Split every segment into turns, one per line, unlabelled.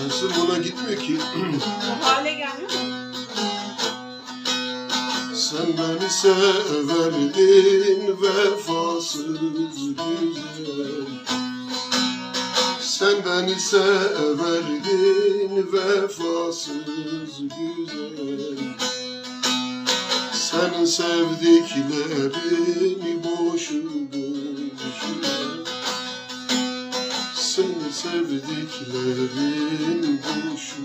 Sensin buna gitmiyor ki. Bu hale gelmiyor mu?
Sen beni severdin vefasız güzel Sen beni severdin vefasız güzel Senin sevdiklerin sevdiklerin boşu boşuna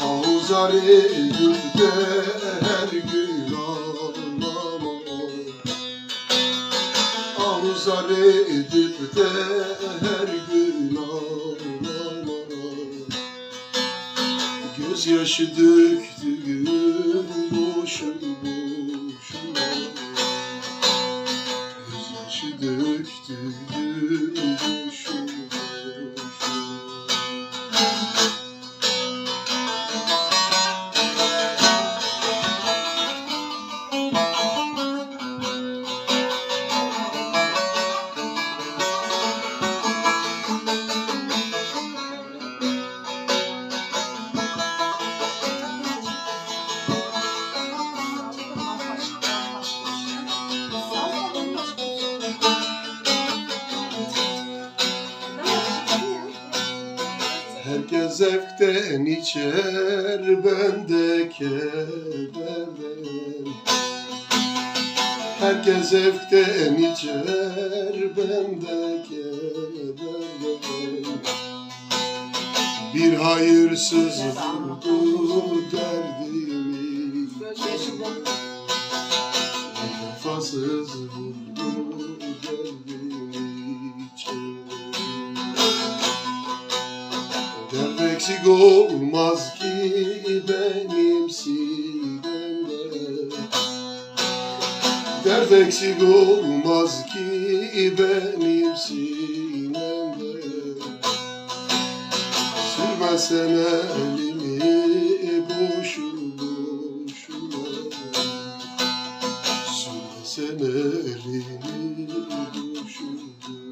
Ağuzar edip de her gün ağlama Ağuzar edip de her gün ağlama Gözyaşı döktüğün boşu boşuna You. Zevkten içer, ben de kederden. Herkes zevkten içer, ben de kederden. Bir hayırsız vurdu derdimi, vefasız vurdu eksik olmaz ki benim sinemde. Dert eksik olmaz ki benim sinemde. Sürmezsem elimi boşu boşuna. Sürmezsem elimi boşu boşuna.